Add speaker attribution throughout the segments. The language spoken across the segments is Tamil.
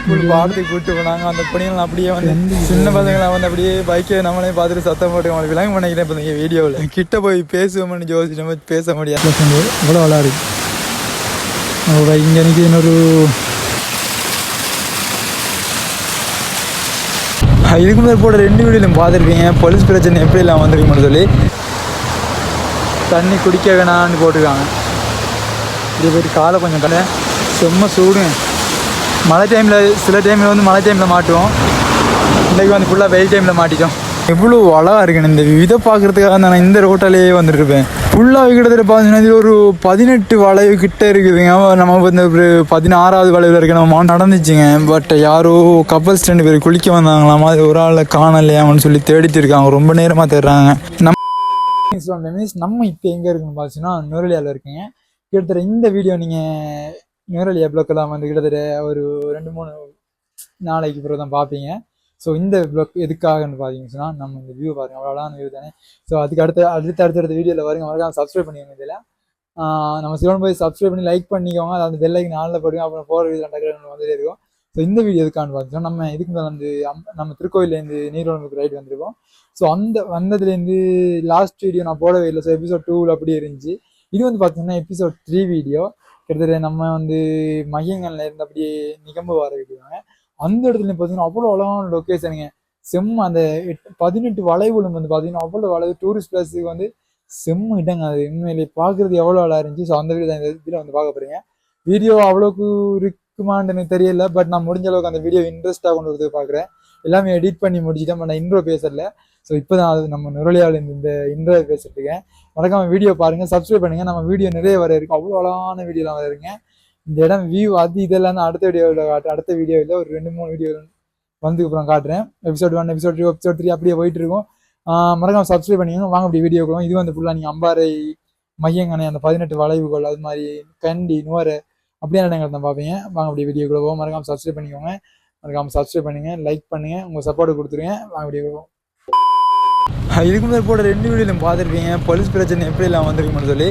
Speaker 1: ஸ்கூல் பாடத்துக்கு கூப்பிட்டு போனாங்க. அந்த பணிகள் அப்படியே வந்து சின்ன பசங்களை வந்து அப்படியே பைக்கை நம்மளே பார்த்துட்டு சத்தம் போட்டு அவங்களை விளங்க பண்ணிக்கிறேன் இப்போ நீங்கள் வீடியோவில் கிட்ட போய் பேசுவோம்னு ஜோசிச்சு நம்ம பேச முடியாது.
Speaker 2: இவ்வளோ அவ்வளோ இங்கே எனக்கு இன்னொரு
Speaker 1: இதுக்கு முதல் போட ரெண்டு வீடியோலையும் பார்த்துருப்பீங்க. போலீஸ் பிரச்சனை எப்படி எல்லாம் வந்திருக்குன்னு சொல்லி. தண்ணி குடிக்க வேணாம்னு போட்டிருக்காங்க. இது போயிட்டு காலை கொஞ்சம் கடை செம்ம சூடு மழை டைமில் சில டைமில் வந்து மழை டைமில் மாட்டுவோம். இன்றைக்கி வந்து ஃபுல்லாக வெயில் டைமில் மாட்டிட்டோம். எவ்வளோ அழகாக இருக்குன்னு இந்த இதை பார்க்குறதுக்காக நான் இந்த ரோட்டாலேயே வந்துட்டுருப்பேன் ஃபுல்லாக கிட்டத்தட்ட பார்த்தீங்கன்னா இது ஒரு பதினெட்டு வளைவு கிட்ட இருக்குதுங்க நம்ம வந்து ஒரு பதினாறாவது வளைவில் இருக்க நம்ம நடந்துச்சுங்க. பட் யாரோ கப்பல்ஸ் ரெண்டு பேர் குளிக்க வந்தாங்களாமா? அது ஒரு ஆளை காணலையாமன்னு சொல்லி தேடிட்டு இருக்காங்க. ரொம்ப நேரமாக தேடுறாங்க. நம்ம மீன்ஸ் நம்ம இப்போ எங்கே இருக்குன்னு பார்த்தீங்கன்னா நுரலியாவில் இருக்குங்க கிட்டத்தட்ட இந்த வீடியோ நீங்கள் நுரலியா பிளாக்கெல்லாம் வந்து கிட்டத்தட்ட ஒரு ரெண்டு மூணு நாளைக்கு பிறகு தான் பார்ப்பீங்க. ஸோ இந்த பிளாக் எதுக்காகன்னு பார்த்தீங்கன்னு சொன்னால் நம்ம இந்த வியூ பாருங்க. அவ்வளோதான் வியூ தானே. ஸோ அதுக்கு அடுத்த அடுத்த அடுத்தடுத்த வீடியோவில் வருங்க. மறக்காம சப்ஸ்கிரைப் பண்ணிக்கோங்க இதில். நம்ம சிவன் போய் சப்ஸ்கிரைப் பண்ணி லைக் பண்ணிக்கோங்க. அது அந்த பெல்லைக்கு நாளில் போடுங்க. அப்புறம் போகிற வீடியோ டக்குனு வந்துட்டே இருக்கும். ஸோ இந்த வீடியோ எதுக்கான்னு பார்த்தீங்கன்னா நம்ம இதுக்கு மேலே வந்து நம்ம திருக்கோயிலேருந்து நீர்வளம்புக்கு ரைட் வந்திருக்கோம் ஸோ அந்த வந்ததுலேருந்து லாஸ்ட் வீடியோ நான் போடவே இல்லை. ஸோ எபிசோட் டூவில் அப்படியே இருந்துச்சு. இது வந்து பார்த்தீங்கன்னா எபிசோட் த்ரீ வீடியோ கிட்டத்தட்ட நம்ம வந்து மையங்கள்ல இருந்து அப்படியே நிகம்பு வர வீடியோங்க அந்த இடத்துல பார்த்தீங்கன்னா அவ்வளோ அழகான லொக்கேஷனுங்க செம்ம அந்த பதினெட்டு வளைவுகளும் வந்து பார்த்தீங்கன்னா அவ்வளோ வளைவு டூரிஸ்ட் பிளேஸுக்கு வந்து செம்ம இடங்க அது. உண்மையிலே பார்க்குறது எவ்வளோ அழகா இருந்துச்சு. ஸோ அந்த வீடியோ தான் இந்த இதில் வந்து பார்க்க போகிறீங்க வீடியோ அவ்வளோக்கு இருக்குமான்னு எனக்கு தெரியல. பட் நான் முடிஞ்ச அளவுக்கு அந்த வீடியோ இன்ட்ரெஸ்ட்டாக கொண்டு வரதுக்கு பார்க்குறேன் எல்லாமே எடிட் பண்ணி முடிச்சுட்டேன். நான் இன்ட்ரோ பேசல. ஸோ இப்போ தான் அது நம்ம நுரலியாவில் இந்த இந்த பேசிட்டு இருக்கேன். மறக்காம வீடியோ பாருங்கள் சப்ஸ்கிரைப் பண்ணுங்கள் நம்ம வீடியோ நிறைய வர இருக்கும் அவ்வளோ அழகான வீடியோலாம் வர இருங்க இந்த இடம் வியூ அது இதெல்லாம் நான் அடுத்த வீடியோவில் காட்டுறேன் அடுத்த வீடியோவில் ஒரு ரெண்டு மூணு வீடியோ வந்ததுக்கு அப்புறம் காட்டுறேன். Episode one episode two episode three அப்படியே போயிட்டு இருக்கும். மறக்காம சப்ஸ்கிரைப் பண்ணிக்கோங்க. வாங்க அப்படி வீடியோக்குள்ள இது வந்து ஃபுல்லாக நீங்கள் அம்பாறை மையங்கனை அந்த பதினெட்டு வளைவுகள் அது மாதிரி கண்டி நுவரை அப்படியான இடங்கள் தான் பார்ப்பீங்க. வாங்க அப்படி வீடியோ போவோம். மறக்காம சப்ஸ்கிரைப் பண்ணிக்கோங்க. மறக்காம சப்ஸ்கிரைப் பண்ணுங்கள் லைக் பண்ணுங்கள் உங்கள் சப்போர்ட் கொடுத்துருங்க. வாங்க வீடியோ போவோம். இதுக்கு முதல் போட ரெண்டு வீடியோலையும் பார்த்துருப்பீங்க. போலீஸ் பிரச்சனை எப்படி எல்லாம் வந்திருக்குன்னு சொல்லி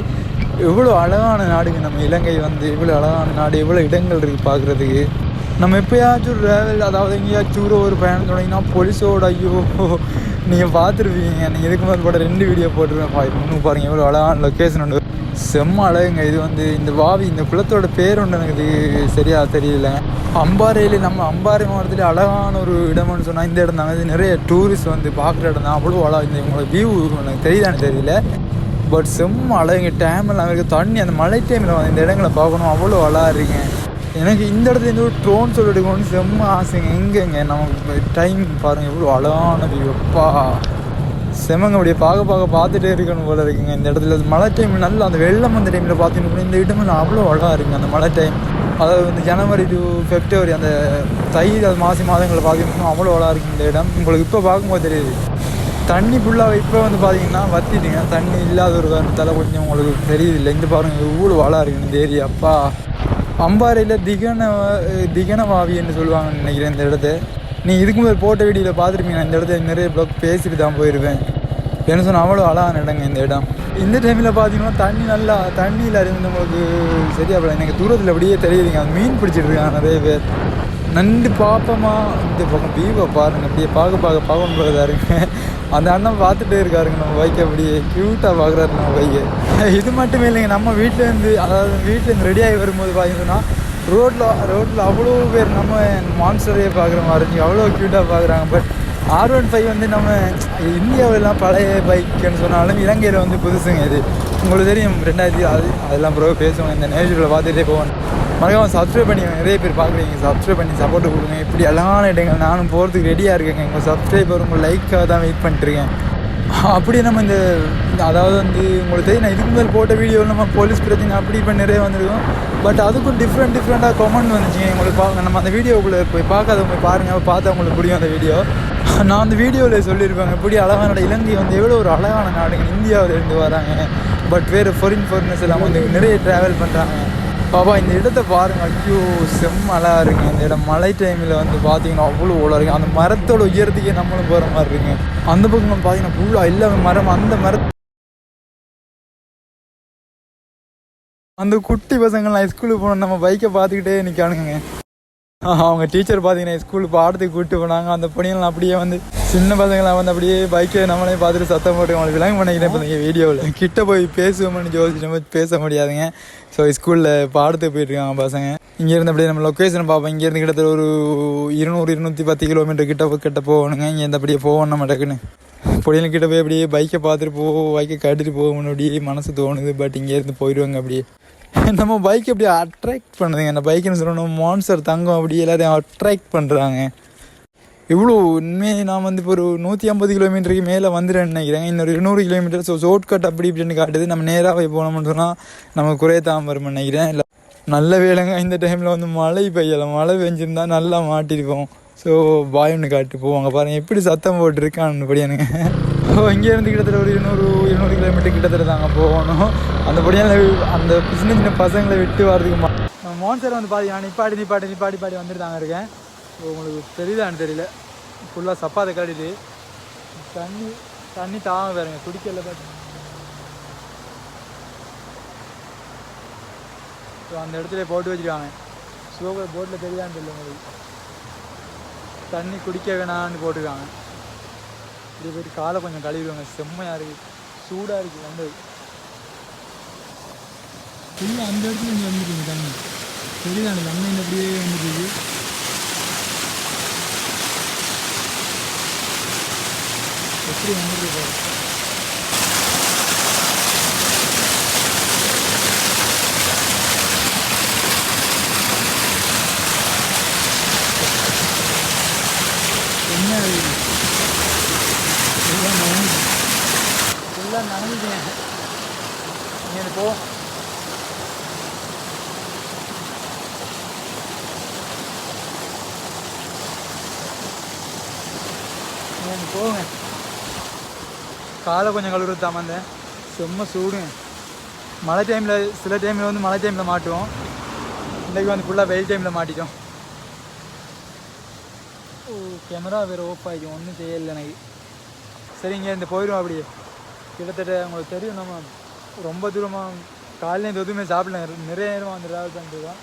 Speaker 1: எவ்வளோ அழகான நாடுங்க நம்ம இலங்கை வந்து இவ்வளோ அழகான நாடு எவ்வளோ இடங்கள் இருக்குது பார்க்குறதுக்கு. நம்ம எப்பயாச்சும் ட்ராவல் அதாவது எங்கேயாச்சும் ஒரு ஒரு பயணம் தொடங்கினா போலீஸோட ஐயோ நீங்கள் பார்த்துருப்பீங்க. நீங்கள் இதுக்கு முதல் போட ரெண்டு வீடியோ போட்டுருவேன் பா இன்னும் பாருங்கள் எவ்வளோ அழகான லொக்கேஷன் ஒன்று செம்ம அழகுங்க இது வந்து இந்த வாவி இந்த குளத்தோட பேர் ஒன்று எனக்கு சரியாக தெரியல. அம்பாறையில் நம்ம அம்பாறை மாவட்டத்தில் அழகான ஒரு இடம்னு சொன்னால் இந்த இடம் தாங்க இது நிறைய டூரிஸ்ட் வந்து பார்க்குற இடம் தான். அவ்வளோ அழகாக இந்த இவங்களோட வியூ எனக்கு தெரியுதான்னு தெரியல. பட் செம்ம அழகுங்க டேம் எல்லாம் இருக்குது தண்ணி அந்த மழை டைமில் வந்து இந்த இடங்களை பார்க்கணும். அவ்வளோ அழகாக இருக்குங்க எனக்கு இந்த இடத்துல இருந்து ஒரு ட்ரோன் சொல்லி எடுக்கணும்னு செம்ம ஆசைங்க. எங்கேங்க? நமக்கு டைம் பாருங்கள் எவ்வளோ அழகான வியூ அப்பா. செமங்க அப்படியே பார்க்க பார்க்க பார்த்துட்டே இருக்கணும் போல இருக்குங்க. இந்த இடத்துல அது மழை டைம் நல்லா அந்த வெள்ளம் அந்த டைமில் பார்த்தீங்கன்னா இந்த இடமெல்லாம் அவ்வளோ அழகாக இருக்குங்க அந்த மழை டைம் அதாவது வந்து ஜனவரி டு ஃபெப்ரவரி அந்த தை அது மாசி மாதங்களில் பார்த்தீங்கன்னா அவ்வளோ அழகாக இருக்கு இந்த இடம். உங்களுக்கு இப்போ பார்க்கும்போது தெரியுது. தண்ணி ஃபுல்லாக இப்போ வந்து பார்த்தீங்கன்னா வத்திட்டுங்க தண்ணி இல்லாத ஒரு காரணத்தால் கொஞ்சம் உங்களுக்கு தெரியுது இல்லை. இந்த பாருங்க இவ்வளோ அழகாக இருக்குது இந்த ஏரியா. அப்பா. அம்பாறையில் திகன திகனவாவின்னு சொல்லுவாங்கன்னு நினைக்கிறேன் இந்த இடத்த. நீங்கள் இதுக்கு முதல் போட்ட வீடியோவில் பார்த்துருப்பீங்க நான் இந்த இடத்த நிறைய ப்ளாக் பேசிட்டு தான் போயிருவேன் என்ன சொன்னால் அவ்வளோ அழகான இடங்க இந்த இடம். இந்த டைமில் பார்த்தீங்கன்னா தண்ணி நல்லா தண்ணியில் அறிந்தவங்களுக்கு உங்களுக்கு சரியா போல எனக்கு தூரத்தில் அப்படியே தெரியுதுங்க அந்த மீன் பிடிச்சிட்டு இருக்காங்க நிறைய பேர். நண்டு பாப்பமா இந்த பக்கம் வியூவை பாருங்க. அப்படியே பார்க்க பார்க்க பார்க்க போகிறதா இருக்கு. அந்த அண்ணன் பார்த்துட்டே இருக்காருங்க. நம்ம பைக்கை அப்படியே க்யூட்டாக பார்க்குறாரு நம்ம பைக்கை இது மட்டுமே இல்லைங்க நம்ம வீட்டிலேருந்து அதாவது வீட்டிலேருந்து ரெடியாகி வரும்போது பார்த்தீங்கன்னா ரோட்டில் ரோட்டில் அவ்வளோ பேர் நம்ம மான்ஸ்டரையே பார்க்குற மாதிரி இருந்துச்சு அவ்வளோ க்யூட்டாக பார்க்குறாங்க. பட் ஆர் ஒன் ஃபைவ் வந்து நம்ம இந்தியாவிலாம் பழைய பைக்குன்னு சொன்னாலும் இலங்கையில் வந்து புதுசுங்க இது. உங்களுக்கு தெரியும் ரெண்டாயிரத்தி அது அதெல்லாம் ப்ரோ பேசுவோம் இந்த நேச்சுரலில் பார்த்துட்டே போவோம். மறக்காம சப்ஸ்கிரைப் பண்ணி நிறைய பேர் பார்க்குறீங்க. சப்ஸ்கிரைப் பண்ணி சப்போர்ட் கொடுங்க. இப்படி அழகான இடங்கள் நானும் போகிறதுக்கு ரெடியாக இருக்கேங்க. உங்கள் சப்ஸ்கிரைபர் உங்கள் லைக்காக தான் வெயிட் பண்ணிட்டுருக்கேன் அப்படி நம்ம இந்த இந்த- அதாவது வந்து உங்களுக்கு தெரியும் நான் இதுக்கு முதல் போட்ட வீடியோவில் நம்ம போலீஸ் பிரச்சனை அப்படி இப்போ நிறைய வந்திருக்கோம். பட் அதுக்கும் டிஃப்ரெண்ட் டிஃப்ரெண்ட்டாக கமெண்ட் வந்துச்சுங்க உங்களுக்கு பார்க்க நம்ம அந்த வீடியோக்குள்ளே போய் பார்க்காத போய் பாருங்கள் பார்த்தா உங்களுக்கு பிடிக்கும் அந்த வீடியோ நான் அந்த வீடியோவில் சொல்லியிருப்பேன் இப்படி அழகான இலங்கை வந்து எவ்வளோ ஒரு அழகான நாடுங்க இந்தியாவில் இருந்து வராங்க. பட் வேறு ஃபாரின் ஃபாரினர்ஸ் எல்லாம் வந்து நிறைய ட்ராவல் பண்ணுறாங்க பாப்பா இந்த இடத்த பாருங்க. ஐயோ செம்மலாக இருக்குங்க. இந்த இடம் மழை டைமில் வந்து பார்த்தீங்கன்னா அவ்வளோ ஓலா இருக்கு அந்த மரத்தோட உயரத்துக்கே நம்மளும் போகிற மாதிரி இருக்குங்க. அந்த பக்கம் பார்த்தீங்கன்னா ஃபுல்லாக எல்லாமே மரம் அந்த மர அந்த குட்டி பசங்கள்லாம் ஸ்கூலுக்கு போனோம் நம்ம பைக்கை பார்த்துக்கிட்டே நிற்கானுங்க அவங்க டீச்சர் பார்த்தீங்கன்னா ஸ்கூலுக்கு பாடத்துக்கு கூப்பிட்டு போனாங்க. அந்த பணியெல்லாம் அப்படியே வந்து சின்ன பசங்களாம் வந்து அப்படியே பைக்கை நம்மளே பார்த்துட்டு சத்தம் போட்டு அவங்களுக்கு விளங்க பண்ணிக்கிறேன் இப்போ வீடியோவில் கிட்ட போய் பேசுவோம்னு யோசிச்சு பேச முடியாதுங்க. ஸோ ஸ்கூலில் uh, பாடத்துக்கு போயிட்டுருக்காங்க பசங்க. இங்கேருந்து அப்படியே நம்ம லொக்கேஷன் பார்ப்போம். இங்கேருந்து கிட்டத்தட்ட ஒரு இருநூறு இருநூற்றி பத்து கிலோமீட்டர் கிட்ட கிட்ட போகணுங்க. இங்கேருந்து அப்படியே போவோம் நம்ம டக்குன்னு. பொடியில் கிட்ட போய் அப்படியே பைக்கை பார்த்துட்டு போ பைக்கை கட்டிட்டு போகணும் அப்படியே மனசு தோணுது. பட் இங்கேருந்து போயிடுவாங்க அப்படியே. நம்ம பைக் அப்படியே அட்ராக்ட் பண்ணுதுங்க. அந்த பைக்குன்னு சொல்லணும் மான்சர் தங்கம் அப்படி எல்லாத்தையும் அட்ராக்ட் பண்ணுறாங்க இவ்வளோ உண்மையை நான் வந்து இப்போ ஒரு நூற்றி ஐம்பது கிலோமீட்டருக்கு மேலே வந்துடுறேன்னு நினைக்கிறேன். இன்னொரு இருநூறு கிலோமீட்டர் ஸோ ஷார்ட் கட் அப்படி இப்படின்னு காட்டுது. நம்ம நேராக போய் போனோம்னு சொன்னால் நமக்கு குறையத்தான் வரும்னு நினைக்கிறேன். இல்லை நல்ல வேலைங்க இந்த டைமில் வந்து மழை பெய்யலை. மழை பெஞ்சிருந்தா நல்லா மாட்டிருப்போம். ஸோ பாய்னு காட்டு போவாங்க பாருங்கள் எப்படி சத்தம் போட்டிருக்கான்னு படியானுங்க ஸோ இங்கேருந்து கிட்டத்தட்ட ஒரு இருநூறு இருநூறு கிலோமீட்டர் கிட்டத்தட்ட தாங்க போகணும். அந்த படியான அந்த சின்ன சின்ன பசங்களை விட்டு வர்றதுக்கு மா மோன்சர் வந்து பாதி நான் நிப்பாடி நிப்பாடி நிப்பாடி பாடி வந்துட்டு தாங்க இருக்கேன். உங்களுக்கு தெரியுதான்னு தெரியல. ஃபுல்லாக சப்பாத்தை கட்டிட்டு தண்ணி தண்ணி தாம பாருங்க குடிக்கல பார்த்து ஸோ அந்த இடத்துல போட்டு வச்சுருக்காங்க. சுகர் போட்டில் தெரியான்னு தெரியல உங்களுக்கு. தண்ணி குடிக்க வேணாம்னு போட்டிருக்காங்க. இப்படி போயிட்டு காலை கொஞ்சம் கழுவிடுவாங்க செம்மையாக இருக்குது சூடாக இருக்குது வந்தது.
Speaker 2: ஃபுல்லாக அந்த இடத்துல இங்கே வந்துருக்கு தண்ணி. தெரியுதா தண்ணி அப்படியே வந்துருக்கு
Speaker 1: எப்படி வந்துருக்கு
Speaker 2: என்ன இருக்குது எல்லாம் நனையுது.
Speaker 1: ஃபுல்லாக நனைஞ்சிட்டேன் இங்கே போ. போங்க. காலை கொஞ்சம் கழுவுறது வந்தேன். செம்ம சூடு. மழை டைமில் சில டைமில் வந்து மழை டைமில் மாட்டுவோம். இன்றைக்கி வந்து ஃபுல்லாக வெயில் டைமில் மாட்டிட்டோம். ஓ கேமரா வேறு ஓப் ஆகிக்கும் ஒன்றும் செய்யலை எனக்கு. சரிங்க இந்த போயிடும் அப்படியே. கிட்டத்தட்ட உங்களுக்கு தெரியும் நம்ம ரொம்ப தூரமாக காலையில் எதுவுமே சாப்பிடல. நிறைய நேரமாக வந்து ட்ராவல் பண்ணிட்டு இருக்கோம்.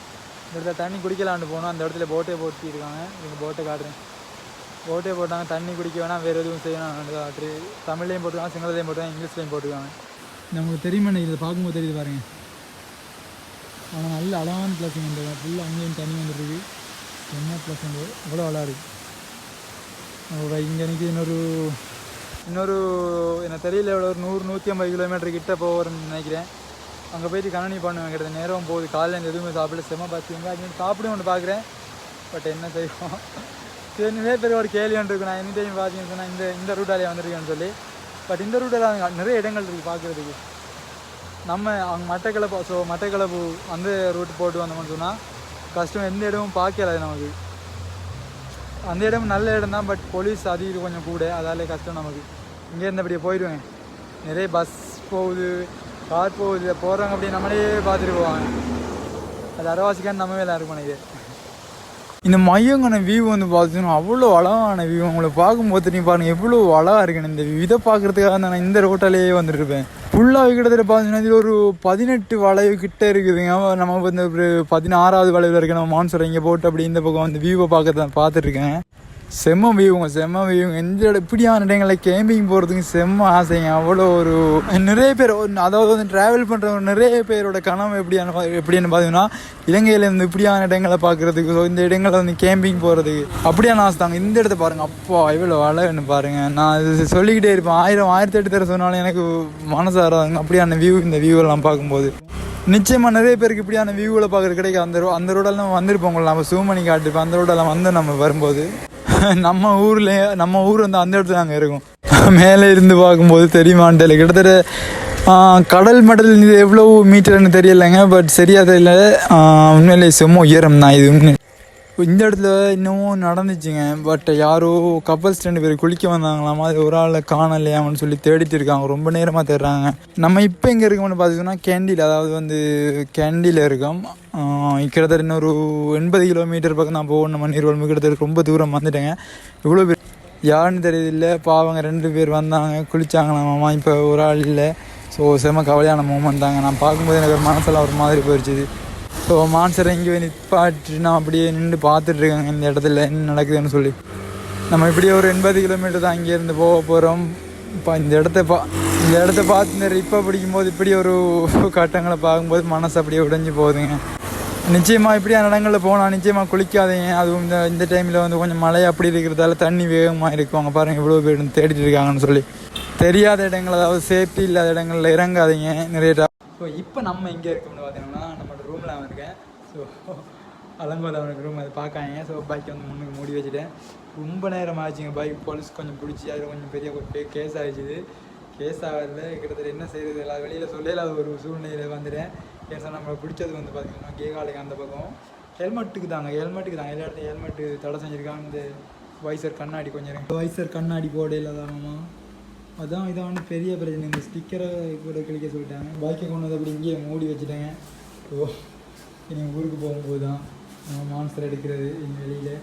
Speaker 1: இந்த இடத்துல தண்ணி குடிக்கலான்னு போனோம். அந்த இடத்துல போட்டே போட்டிருக்காங்க. எங்கள் போட்டை காட்டுறேன். ஓட்டே போட்டாங்க தண்ணி குடிக்க வேணாம் வேறு எதுவும் செய்யணும் அப்படி தமிழ்லேயும் போட்டுருக்காங்க சிங்களத்தையும் போட்டுருக்காங்க இங்கிலீஷ்லையும் போட்டுருக்காங்க.
Speaker 2: நமக்கு தெரியுமா இதை? பார்க்கும்போது தெரியுது பாருங்க. ஆனால் நல்ல அழகான பிளஸிங் இந்த ஃபுல்லாக அங்கேயும் தண்ணி வந்துருக்கு என்ன பிளஸிங் அவ்வளோ அழகாக இருக்குது
Speaker 1: இங்கே எனக்கு இன்னொரு இன்னொரு எனக்கு தெரியல எவ்வளோ ஒரு நூறு நூற்றி ஐம்பது கிலோமீட்டர் கிட்ட போகிறேன்னு நினைக்கிறேன். அங்கே போயிட்டு கணனி பண்ணுவேன் கிட்ட நேரம் போகுது. காலையில் எதுவுமே சாப்பிட செம்ம பார்த்துங்க அது சாப்பிடும் ஒன்று பார்க்குறேன். பட் என்ன செய்வோம்? சரி நிறைய பேர் ஒரு கேள்வி ஒன்று இருக்கு. நான் எனி டைம் பார்த்தீங்கன்னு சொன்னால் இந்த இந்த ரூட்டாலே வந்திருக்கேன்னு சொல்லி. பட் இந்த ரூட்டில் நிறைய இடங்கள் இருக்குது பார்க்குறதுக்கு. நம்ம அவங்க மட்டக்களப்பு ஸோ மட்டக்களப்பு அந்த ரூட் போட்டு வந்தோம்னு சொன்னால் கஷ்டம் எந்த இடமும் பார்க்கல நமக்கு. அந்த இடம் நல்ல இடம் தான் பட் போலீஸ் அதிகம் கொஞ்சம் கூட அதாலே கஷ்டம் நமக்கு. இங்கேருந்து அப்படியே போயிடுவேன். நிறைய பஸ் போகுது கார் போகுது போகிறவங்க அப்படியே நம்மளே பார்த்துட்டு போவாங்க. அது அரவாசிக்கான்னு நம்ம வேலை இருக்கும் இது இந்த மையங்கான வியூ வந்து பார்த்தீங்கன்னா அவ்வளோ அழகான வியூ உங்களை பார்க்கும்போது நீ பாருங்க எவ்வளோ அழகாக இருக்குன்னு. இந்த இதை பார்க்குறதுக்காக நான் இந்த ரோட்டாலேயே வந்துருப்பேன். ஃபுல்லாக கிட்டத்தட்ட பார்த்தீங்கன்னா இது ஒரு பதினெட்டு வளைவு கிட்ட இருக்குதுங்க நம்ம வந்து ஒரு பதினாறாவது வளைவில் இருக்க நம்ம மான்சரை இங்கே போட்டு அப்படி இந்த பக்கம் வந்து வியூவை பார்க்கறத பார்த்துட்ருக்கேன் செம்ம வியூங்க செம்ம வியூங்க. எந்த இடம் இப்படியான இடங்களில் கேம்பிங் போகிறதுக்கு செம்ம ஆசைங்க. அவ்வளோ ஒரு நிறைய பேர் அதாவது வந்து ட்ராவல் பண்ணுறவங்க நிறைய பேரோட கனவு எப்படியான பா- எப்படின்னு பார்த்தீங்கன்னா இலங்கையில் இருந்து இப்படியான இடங்களை பார்க்குறதுக்கு ஸோ இந்த இடங்களில் வந்து கேம்பிங் போகிறதுக்கு அப்படியான ஆசை தாங்க இந்த இடத்த பாருங்க. அப்பா இவ்வளோ அழகுன்னு பாருங்கள் நான் இது சொல்லிக்கிட்டே இருப்பேன். ஆயிரம் ஆயிரத்தி எட்டு தர சொன்னாலும் எனக்கு மனசாராதுங்க அப்படியான வியூ இந்த வியூவெல்லாம் பார்க்கும்போது. நிச்சயமாக நிறைய பேருக்கு இப்படியான வியூவில் பார்க்குற கிடைக்கும். அந்த ரோ அந்த ரோடெல்லாம் வந்திருப்போம் நம்ம சூமணி பண்ணி அந்த ரோடெல்லாம் வந்து நம்ம வரும்போது. நம்ம ஊரில் நம்ம ஊர் வந்து அந்த இடத்துல அங்கே இருக்கும். மேலே இருந்து பார்க்கும்போது தெரியுமான்னு தெரியல. கிட்டத்தட்ட கடல் மடல் இது எவ்வளோ மீட்டர்னு தெரியலைங்க பட் சரியாக தெரியல. ஆ, உண்மையிலே செம்ம உயரம் தான் இது. உண்மை இந்த இடத்துல இன்னமும் நடந்துச்சுங்க. பட் யாரோ கப்பல்ஸ் ரெண்டு பேர் குளிக்க வந்தாங்களாமா அது ஒரு ஆளை காணலையாமனு சொல்லி தேடிட்டு இருக்காங்க. ரொம்ப நேரமாக தேடுறாங்க. நம்ம இப்போ எங்கே இருக்கோம்னு பார்த்தீங்கன்னா கேண்டில் அதாவது வந்து கேண்டியில் இருக்கோம். கிட்டத்தட்ட இன்னொரு எண்பது கிலோமீட்டர் பக்கம் நான் போகணும் நம்ம நீர்வழம்பு கிட்டத்தட்ட ரொம்ப தூரம் வந்துட்டேங்க. இவ்வளோ பேர் யாருன்னு தெரியல. பாவங்க ரெண்டு பேர் வந்தாங்க. குளிச்சாங்களாமாமா இப்போ ஒரு ஆள் இல்லை. ஸோ செம கவலையான மூமெண்ட் தாங்க. நான் பார்க்கும்போது எனக்கு ஒரு மனசெல்லாம் ஒரு மாதிரி போயிடுச்சு ஸோ மான்சரை இங்கே நிற்பாட்டு நான் அப்படியே நின்று பார்த்துட்ருக்கேங்க இந்த இடத்துல என்ன நடக்குதுன்னு சொல்லி. நம்ம இப்படியே ஒரு எண்பது கிலோமீட்டர் தான் இங்கேருந்து போக போகிறோம் இப்போ இந்த இடத்த பா இந்த இடத்த பார்த்து இந்த ரிப்பை பிடிக்கும்போது இப்படி ஒரு கட்டங்களை பார்க்கும்போது மனசு அப்படியே உடைஞ்சு போகுதுங்க. நிச்சயமாக இப்படியான இடங்களில் போனால் நிச்சயமாக குளிக்காதீங்க. அதுவும் இந்த இந்த டைமில் வந்து கொஞ்சம் மழை அப்படி இருக்கிறதால தண்ணி வேகமாக இருக்கும். அங்கே பாருங்கள் இவ்வளோ பேர் தேடிட்டு இருக்காங்கன்னு சொல்லி. தெரியாத இடங்கள் அதாவது சேஃப்டி இல்லாத இடங்களில் இறங்காதீங்க. நிறைய ஸோ இப்போ நம்ம எங்கே இருக்கோம்னு பார்த்தீங்கன்னா நம்ம ரூமில் அவன் இருக்கேன். ஸோ அலங்கோல அவனுக்கு ரூம் அதை பார்க்காங்க. ஸோ பைக் வந்து முன்னுக்கு மூடி வச்சுட்டேன். ரொம்ப நேரம் ஆச்சுங்க பைக் போலீஸ் கொஞ்சம் பிடிச்சி அதில் கொஞ்சம் பெரிய கேஸ் ஆகிடுச்சிது கேஸ் ஆகல கிட்டத்தட்ட என்ன செய்யறது எல்லாம் வெளியில் சொல்லல அது ஒரு சூழ்நிலையில் வந்துட்டேன். ஏன் சார் நம்மளை பிடிச்சது வந்து பார்த்தீங்கன்னா கேகாலுக்கு அந்த பக்கம். ஹெல்மெட்டுக்கு தாங்க ஹெல்மெட்டுக்கு தாங்க. எல்லா இடத்துல ஹெல்மெட்டு தடை செஞ்சுருக்காங்க. இந்த வைசர் கண்ணாடி கொஞ்சம் வைசர் கண்ணாடி போட இல்லாதாமா அதான் இதான் பெரிய பிரச்சனை. இந்த ஸ்டிக்கரை கூட கிளிக்க சொல்லிட்டாங்க. பைக்கை கொண்டு வந்து அப்படி இங்கேயே மூடி வச்சுட்டாங்க. ஓ. இனி ஊருக்கு போகும்போது தான் நம்ம மான்சர் எடுக்கிறது வெளியில்.